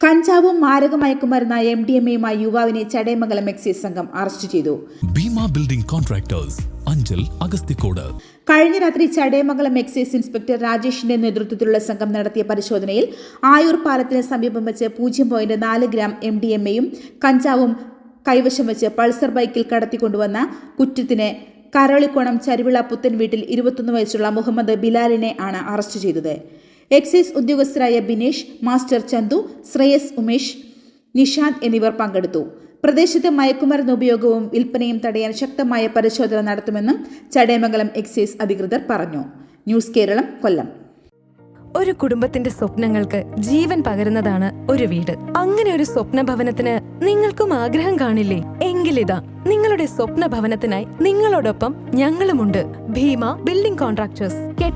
കഞ്ചാവും മാരക മയക്കുമരുന്നായ M D M എയുമായി യുവാവിനെ ചടയമംഗലം എക്സൈസ് സംഘം അറസ്റ്റ് ചെയ്തു. Bhima building contractors Anchal Agasthikode. കഴിഞ്ഞ രാത്രി ചടയമംഗലം എക്സൈസ് ഇൻസ്പെക്ടർ രാജേഷിന്റെ നേതൃത്വത്തിലുള്ള സംഘം നടത്തിയ പരിശോധനയിൽ ആയൂർ പാലത്തിന് സമീപം വെച്ച് പൂജ്യം പോയിന്റ് നാല് ഗ്രാം എം ഡി എം എയും കഞ്ചാവും കൈവശം വെച്ച് പൾസർ ബൈക്കിൽ കടത്തിക്കൊണ്ടുവന്ന കുറ്റത്തിന് കരളിക്കോണം ചരുവിള പുത്തൻ വീട്ടിൽ ഇരുപത്തൊന്ന് വയസ്സുള്ള മുഹമ്മദ് ബിലാലിനെ ആണ് അറസ്റ്റ് ചെയ്തത്. എക്സൈസ് ഉദ്യോഗസ്ഥരായ ബിനേഷ് മാസ്റ്റർ ചന്തു ശ്രേയസ് ഉമേഷ് നിഷാന്ത് എന്നിവർ പങ്കെടുത്തു. പ്രദേശത്ത് മയക്കുമരുന്ന് ഉപയോഗവും വിൽപ്പനയും തടയാൻ ശക്തമായ പരിശോധന നടത്തുമെന്നും ചടയമംഗലം എക്സൈസ് അധികൃതർ പറഞ്ഞു. ന്യൂസ് കേരളം കൊല്ലം. ഒരു കുടുംബത്തിന്റെ സ്വപ്നങ്ങൾക്ക് ജീവൻ പകരുന്നതാണ് ഒരു വീട്. അങ്ങനെ ഒരു സ്വപ്ന ഭവനത്തിന് നിങ്ങൾക്കും ആഗ്രഹം കാണില്ലേ? എങ്കിലിതാ നിങ്ങളുടെ സ്വപ്ന ഭവനത്തിനായി നിങ്ങളോടൊപ്പം ഞങ്ങളുമുണ്ട്. Bhima building contractors.